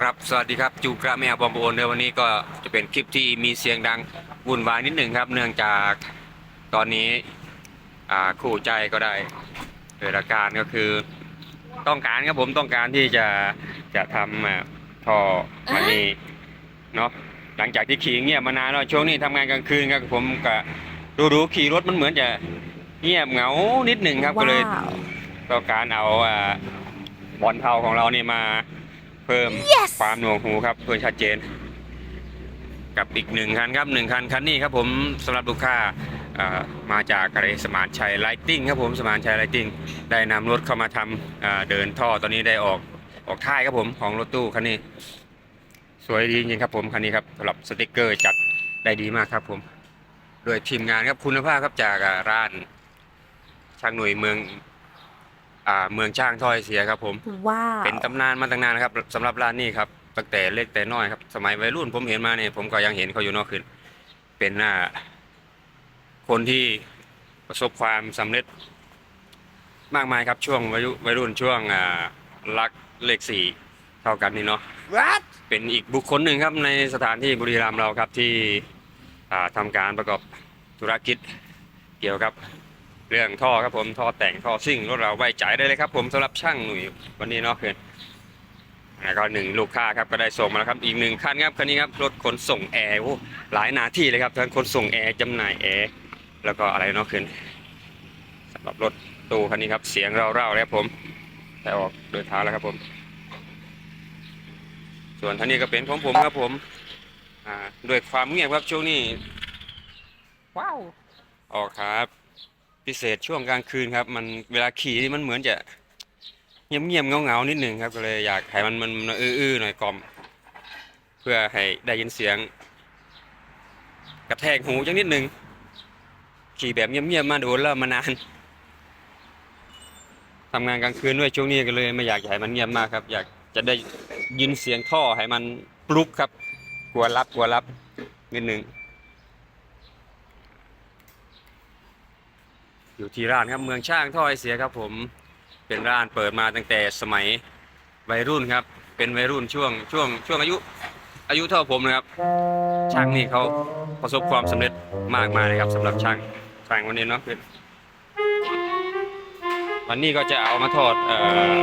ครับ สวัสดีครับ จูกระแมวบอมโบนในวันนี้ก็จะเป็นคลิปที่มีเสียงดังวุ่นวายนิดหนึ่งครับ เนื่องจากตอนนี้คู่ใจก็ได้เกิดอาการก็คือ ต้องการครับผมต้องการที่จะจะทำท่อมันนี่เนาะหลังจากที่ขี่เงียบมานานแล้วช่วงนี้ทำงานกลางคืนครับผมก็ดูๆขี่รถมันเหมือนจะเงียบเหงานิดหนึ่งครับก็เลยต้องการเอาอ่าบอลเทาของเรานี่มา เพิ่ม Yes ความหน่วงหูครับเพื่อชัดเจน กับอีกหนึ่งคันครับหนึ่งคันคันนี้ครับผมสำหรับลูกค้าอ่ามาจากกระเรสมานชัยไลติ้งครับผมสมานชัยไลติ้งได้นำรถเข้ามาทำอ่าเดินท่อตอนนี้ได้ออกออกท้ายครับผมของรถตู้คันนี้ สวยดีจริงๆครับผมคันนี้ครับสำหรับสติกเกอร์จัดได้ดีมากครับผมโดยทีมงานครับคุณภาพครับจากอ่าร้านช่างหน่วยเมืองอ่า เมืองช่างถ้อยเสียครับผมว้าวเป็นตำนานมาตั้งนานนะครับสำหรับร้านนี้ครับตั้งแต่เล็กแต่น้อยครับสมัยวัยรุ่นผมเห็นมาเนี่ยผมก็ยังเห็นเขาอยู่เนอกคืนเป็นอ่าคนที่ประสบความสำเร็จ มากมายครับช่วงวัยรุ่นวัยรุ่นช่วงอ่ารักเลขสี่เท่ากันนี่เนาะ What เป็นอีกบุคคลหนึ่งครับในสถานที่บุรีรัมย์เราครับที่อ่าทำการประกอบธุรกิจเกี่ยวกับ เรื่องท่อครับผมท่อแต่งท่อซิ่งรถเราไว้ใจได้เลยครับ ผมสำหรับช่างหนุ่ยวันนี้เนาะเพื่อนแล้วก็หนึ่งลูกค้าครับก็ได้ส่งมาแล้วครับอีกหนึ่งคันครับคันนี้ครับรถขนส่งแอร์โอ้หลายหนาที่เลยครับทั้งขนส่งแอร์จำหน่ายแอร์แล้วก็อะไรเนาะเพื่อนสำหรับรถตู้คันนี้ครับเสียงเร่าๆเลยครับผมแต่ออกเดินทางแล้วครับผม ส่วนท่านนี้ก็เป็นของผมครับผมอ่าด้วยความเงียบครับช่วงนี้ว้าวออกครับ พิเศษช่วงกลางคืนครับ มันเวลาขี่นี่มันเหมือนจะเงียบเงียบเงาเงาๆนิดหนึ่งครับ ก็เลยอยากให้มันมันอื้อๆหน่อยกล่อม เพื่อให้ได้ยินเสียงกระแทกหูจังนิดหนึ่งขี่แบบเงียบๆมาโดูแล้วมานานทำงานกลางคืนด้วยช่วงนี้ก็เลยไม่อยากให้มันเงียบมากครับ อยากจะได้ยินเสียงท่อให้มันปลุกครับ กลัวรับกลัวรับนิดหนึ่ง อยู่ที่ร้านครับเมืองช่างท่อไอเสียครับผมเป็นร้านเปิดมาตั้งแต่สมัยวัยรุ่นครับ เป็นวัยรุ่นช่วงช่วงช่วงอายุ อายุเท่าผมนะครับ ช่างนี่เขาประสบความสำเร็จมากมายเลยครับสำหรับช่างช่างวันนี้เนาะคือวันนี้ก็จะเอามาทอดเอ่อ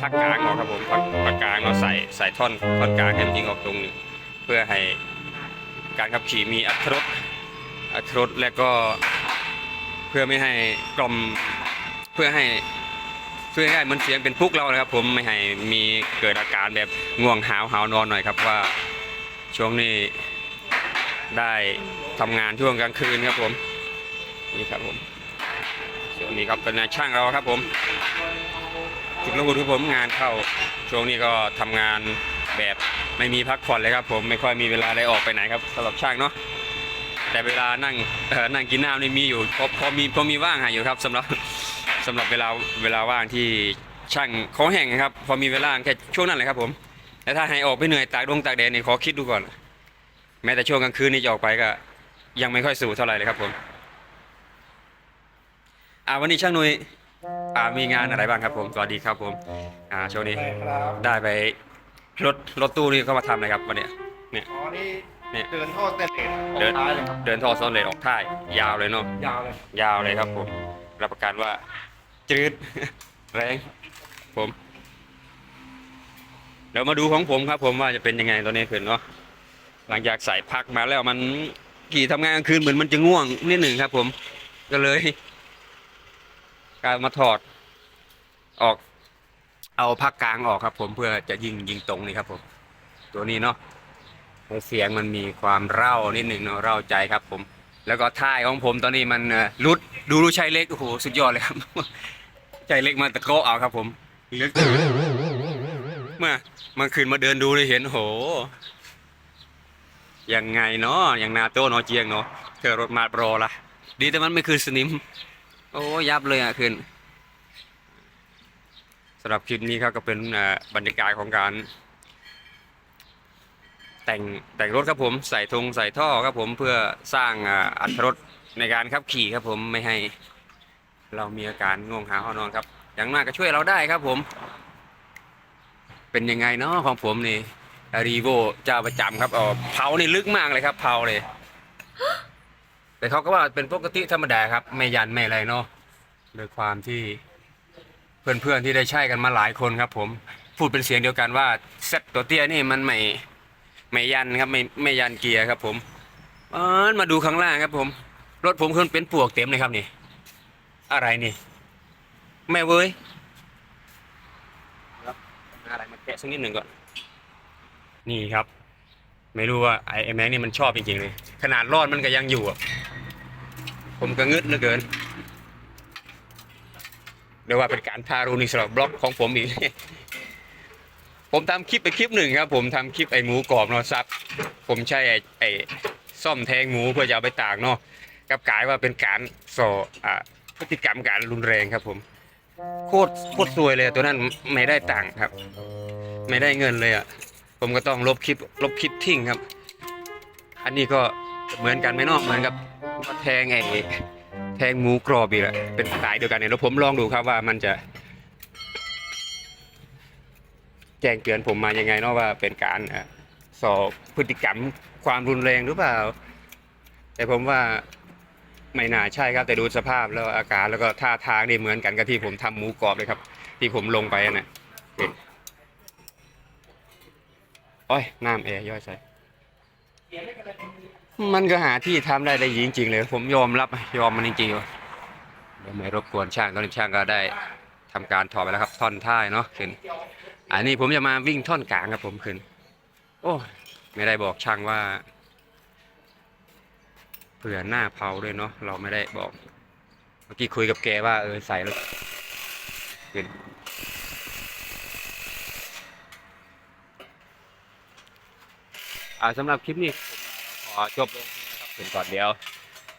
พักกลางออกครับผมพักพักกลางเราใส่ใส่ท่อนท่อนกลางให้มันยิงออกตรงนี้เพื่อให้การขับขี่มีอัตรสอัตรสและก็ เพื่อไม่ให้กล่อมเพื่อให้เพื่อให้มันเสียงเป็นพุกเรานะครับ ผมไม่ให้มีเกิดอาการแบบง่วงหาวหาวนอนหน่อยครับว่าช่วงนี้ได้ทำงานช่วงกลางคืนครับผมนี่ครับผมส่วนนี้ครับเป็นนายช่างเราครับผมจุดละหุดคือผมงานเข้าช่วงนี้ก็ทำงานแบบไม่มีพักผ่อนเลยครับผมไม่ค่อยมีเวลาได้ออกไปไหนครับสำหรับช่างเนาะ แต่เวลานั่งเอ่อนั่งกินน้ำนี่มีอยู่พอพอมีพอมีว่างหาอยู่ครับสำหรับสำหรับเวลาเวลาว่างที่ช่างเขาแห่งครับ พอมีเวลาแค่ช่วงนั้นเลยครับผมแต่ถ้าให้ออกไปเหนื่อยตากดงตากแดดนี่ขอคิดดูก่อน แม้แต่ช่วงกลางคืนนี่จะออกไปก็ยังไม่ค่อยสู่เท่าไหร่เลยครับผมอ่าวันนี้ช่างหนุยอ่ามีงานอะไรบ้างครับผมสวัสดีครับผมอ่าช่วงนี้ใช่ครับได้ไปรถรถตู้นี่เขามาทำอะไรครับวันเนี้ยอ๋อนี่ เนี่ย เดินท่อสเตนเลสออกเดินท้ายเลยครับ เดินท่อซ้อนเลนออกท้ายยาวเลยเนาะยาวเลย ยาวเลยครับผมรับประกันว่าจืด แรงผมเดี๋ยวมาดูของผมครับผมว่าจะเป็นยังไงตอนนี้คืนเนาะหลังจากใส่พักมาแล้วมันขี่ทำงานกลางคืนเหมือนมันจะง่วงนิดหนึ่งครับ ผมก็เลยการมาถอดออก เอาพักกลางออกครับ ผมเพื่อจะยิงยิงตรงนี่ครับผม ตัวนี้เนาะให้ เสียงมันมีความเร่านิดหนึ่งเนาะเร่าใจครับผม แล้วก็ท่ายของผมตอนนี้มันรุดดูรู้ชัยเล็กโอ้โหสุดยอดเลยครับใจเล็กมาตะโกเอาครับผมเลือกเมื่อเมื่อคืนมาเดินดูเลยเห็นโหยังไงเนาะอย่างนาโต้เนาะเจียงเนาะเธอรถมาโปรละดีแต่มันไม่คือสนิม โอ้ยับเลยอะคืนสำหรับคลิปนี้ครับก็เป็นบรรยากาศของการ แต่งแต่งรถครับผมใส่ธงใส่ท่อครับผมเพื่อสร้างอัตรถในการขับขี่ครับผมไม่ให้เรามีอาการง่วงหาห้อนอนครับ อย่างมากก็ช่วยเราได้ครับผม เป็นยังไงเนาะของผมนี่รีโวเจ้าประจำครับเออเผานี่ลึกมากเลยครับเผาเลย แต่เขาก็ว่าเป็นปกติธรรมดาครับ ไม่ยันไม่อะไรเนาะโดยความที่เพื่อนๆที่ได้ใช้กันมาหลายคนครับ ผมพูดเป็นเสียงเดียวกันว่าเซตตัวเตี้ยนี่มันไม่ ไม่ยันครับไม่ไม่ยันเกียร์ครับผมเออมาดูข้างล่างครับผม รถผมคือเป็นปลวกเต็มเลยครับนี่ อะไรนี่ แม่เว้ยครับอะไรมาแกะสักนิดหนึ่งก่อน นี่ครับ ไม่รู้ว่าไอ้ไอ้แม็กนี่มันชอบจริงๆเลย ขนาดรอดมันก็ยังอยู่อะผมก็งึดเหลือเกินเรียกว่าเป็นการทารุณสำหรับบล็อกของผมอีก ผมทำคลิปไปคลิปหนึ่งครับผมทำคลิปไอ้หมูกรอบเนาะซับ ผมใช้ไอ้ไอ้ซ่อมแทงหมูเพื่อจะเอาไปตากเนาะกลับกลายว่าเป็นการส่ออ่าพฤติกรรมการรุนแรงครับผม โคตรโคตรซวยเลยตัวนั้นไม่ได้ตังค์ครับ ไม่ได้เงินเลยอะผมก็ต้องลบคลิปลบคลิปทิ้งครับ อันนี้ก็เหมือนกันไหมเนอกเหมือนกับแทงไอ้แทงหมูกรอบอีกแหละเป็นสายเดียวกันเนี่ยแล้วผมลองดูครับว่ามันจะ แจ้งเตือนผมมายังไงเนาะว่าเป็นการสอบพฤติกรรมความรุนแรงหรือเปล่า แต่ผมว่าไม่น่าใช่ครับ แต่ดูสภาพแล้วอาการแล้วก็ท่าทางนี่เหมือนกันกับที่ผมทำหมูกรอบเลยครับ ที่ผมลงไปนะเห็นโอ้ยน้ำแอร์ย่อยใส่มันก็หาที่ทำได้ได้จริงๆเลย ผมยอมรับยอมมันจริงๆเดี๋ยวไม่รบกวนช่างตอนนี้ช่างก็ได้ทำการถอดไปแล้วครับท่อนท้ายเนาะขึ้น อันนี้ผมจะมาวิ่งท่อนกลางครับผมขึ้นโอ้ไม่ได้บอกช่างว่าเผื่อหน้าเผาด้วยเนาะเราไม่ได้บอก เมื่อกี้คุยกับแกว่าเออใส่แล้วขึ้นอ่าสำหรับคลิปนี้ผมขอจบลงนะครับเป็นก่อนเดียว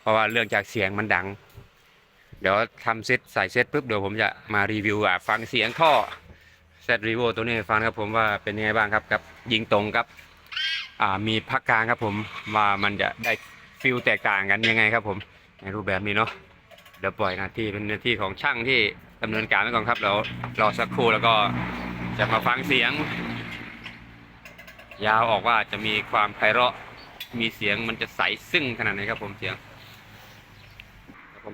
เพราะว่าเรื่องจากเสียงมันดัง เดี๋ยวทำเซตใส่เซตปุ๊บเดี๋ยวผมจะมารีวิวอะฟังเสียงข้อ เซตรีโวตัวนี้ฟังครับผมว่าเป็นยังไงบ้างครับกับ ยิงตรงครับ อ่ามีพักกลางครับผมว่ามันจะได้ฟิลแตกต่างกันยังไงครับผม ในรูปแบบนี้เนาะเดี๋ยวปล่อยหน้าที่เป็นหน้าที่ของช่างที่ดำเนินการไปก่อนครับเรารอสักครู่แล้วก็จะมาฟังเสียง ยาวออกว่าจะมีความไพเราะมีเสียงมันจะใสซึ่งขนาดไหนครับผมเสียงเดี๋ยวผม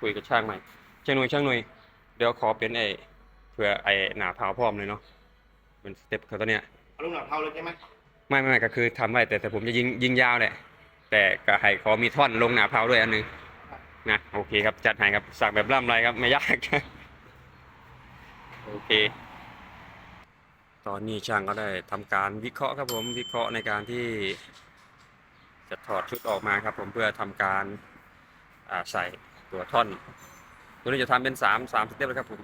คุยกับช่างใหม่ช่างหน่วยช่างหน่วยเดี๋ยวขอเป็นไอ เพื่อไอ้หนาเผาพร้อมเลยเนาะเป็นสเต็ปเขาตัวเนี้ยเอาลูกหนักเท่าเลยใช่ไหมไม่ไม่ไม่ก็คือทำไว้แต่แต่ผมจะยิงยิงยาวแหละแต่ก็ให้ขอมีท่อนลงหนาเผาด้วยอันหนึงนะโอเคครับจัดให้ครับสักแบบล่ำไรครับไม่ยากโอเค ตอนนี้ช่างก็ได้ทำการวิเคราะห์ครับผมวิเคราะห์ในการที่ จะถอดชุดออกมาครับ ผมเพื่อทำการอ่าใส่ตัวท่อน ตัวนี้จะทำเป็นสามสามสเต็ปเลยครับผม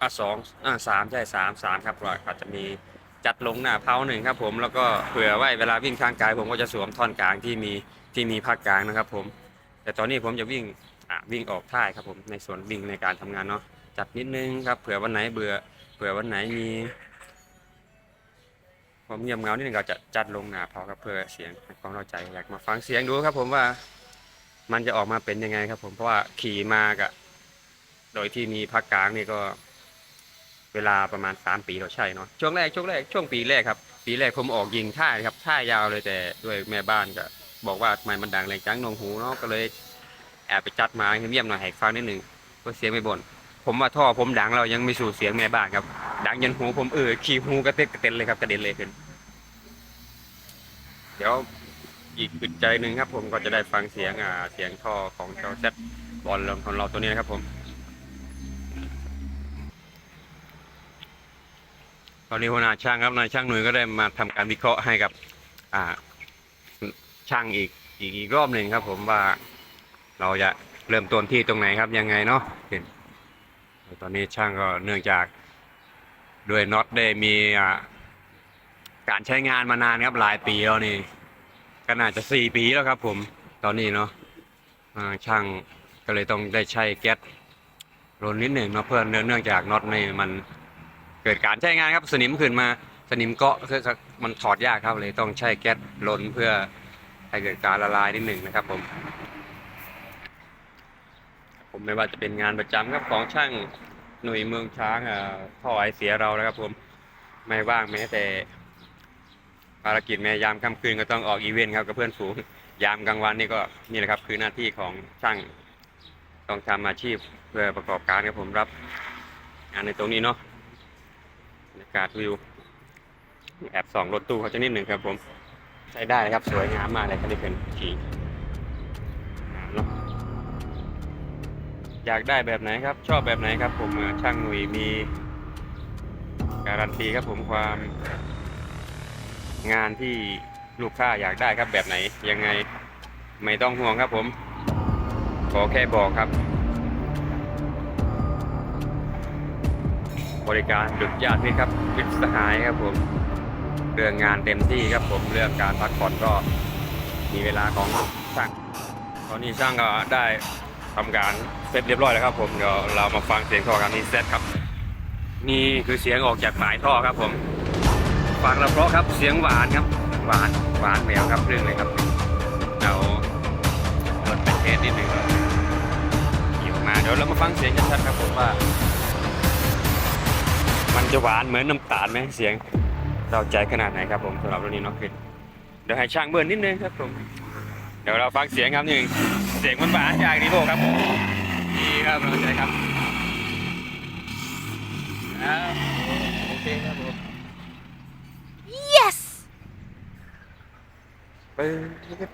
อะสองอะสามใช่สามสามครับก็อาจจะมีจัดลงหน้าเพาหนึ่งครับผมแล้วก็เผื่อไว้เวลาวิ่งข้างกาย ผมก็จะสวมท่อนกลางที่มีที่มีภาคกลางนะครับผม แต่ตอนนี้ผมจะวิ่งอะวิ่งออกท่ายครับผมในส่วนวิ่งในการทำงานเนาะจัดนิดนึงครับเผื่อวันไหนเบื่อเผื่อวันไหนมีความเงียบเงานิดนึงก็จะจัดลงหน้าเพาครับเพื่อเสียงความเข้าใจอยากมาฟังเสียงดูครับ ผมว่ามันจะออกมาเป็นยังไงครับ ผมเพราะว่าขี่มากับโดยที่มีภาคกลางนี่ก็ เวลาประมาณ 3 ปีเราใช่เนาะช่วงแรกช่วงแรกช่วงปีแรกครับ ปีแรกผมออกยิงท่าครับท่ายาวเลยแต่ด้วยแม่บ้านก็บอกว่าทำไมมันดังแรงจังนวงหูเนาะก็เลยแอบไปจัดมาเงียบๆหน่อยให้ฟังนิดหนึ่งเพื่อเสียงไม่บ่นผมว่าท่อผมดังเรายังไม่สู่เสียงแม่บ้านครับ ดังยันหูผมเออขี้หูกระเต็ดกระเต็นเลยครับกระเด็นเลยขึ้น เดี๋ยวอีกอึดใจหนึ่งครับ ผมก็จะได้ฟังเสียงอ่าเสียงท่อของเจ้าเซตบอลของเราตัวนี้นะครับผม ตอนนี้หัวหน้าช่างครับนายช่างหน่วยก็ได้มาทำการวิเคราะห์ให้กับ อ่า ช่างอีกอีกอีกรอบหนึ่งครับ ผมว่าเราจะเริ่มต้นที่ตรงไหนครับยังไงเนาะเห็นตอนนี้ช่างก็เนื่องจากด้วยน็อตได้มีการใช้งานมานานครับหลายปีแล้วนี่ก็น่าจะสี่ปีแล้วครับ ผมตอนนี้เนาะช่างก็เลยต้องได้ใช้แก๊สรนนิดหนึ่งเนาะเพื่อเนื่องจากน็อตนี่มัน เกิดการใช้งานครับสนิมขึ้นมาสนิมเกาะมันถอดยากครับเลยต้องใช้แก๊สลนเพื่อให้เกิดการละลายนิดหนึ่งนะครับผม ผมไม่ว่าจะเป็นงานประจำครับของช่างหน่วยเมืองช้างอ่าท่อไอเสียเรานะครับผมไม่ว่างแม้แต่ภารกิจแม่ยามค่ำคืนก็ต้องออกอีเวนต์ครับกับเพื่อนฝูงยามกลางวันนี่ก็นี่แหละครับคือหน้าที่ของช่างต้องทำอาชีพเพื่อประกอบการครับผมรับงานในตรงนี้เนาะ บรรยากาศวิว แอบสองรถตู้เขาจะนิดหนึ่งครับผมใช้ได้นะครับ สวยงามมากเลยคันนี้เป็นขี่นะอยากได้แบบไหนครับ ชอบแบบไหนครับ ผมช่างหนุ่ยมี การันตีครับผมความงานที่ลูกค้าอยากได้ครับแบบไหนยังไง ไม่ต้องห่วงครับผม ขอแค่บอกครับ บริการดุจญาติมิตรครับมิตรสหายครับผมเรื่องงานเต็มที่ครับผมเรื่องการพักผ่อนก็มีเวลาของช่างตอนนี้ช่างก็ได้ทำการเสร็จเรียบร้อยแล้วครับ ผมเดี๋ยวเรามาฟังเสียงท่อกันนี้เซตครับ นี่คือเสียงออกจากปลายท่อครับ ผมฟังแล้วเพราะครับเสียงหวานครับหวานหวานแมวครับเรื่องเลยครับเราลดเป็นเทสนิดหนึ่งครับหยิบมาเดี๋ยวเรามาฟังเสียงชัดๆครับผมว่า มันจะหวานเหมือนน้ำตาลไหมเสียง เราใจขนาดไหนครับผมสำหรับรุ่นนี้เน้องคือเดี๋ยวให้ช่างเบิร์นนิดนึงครับผม เดี๋ยวเราฟังเสียงครับหนึ่งเสียงมันหวานจากดีโบครับนี่ครับเราใจครับอ่าโอเคครับผม Yes! ปึ๊บ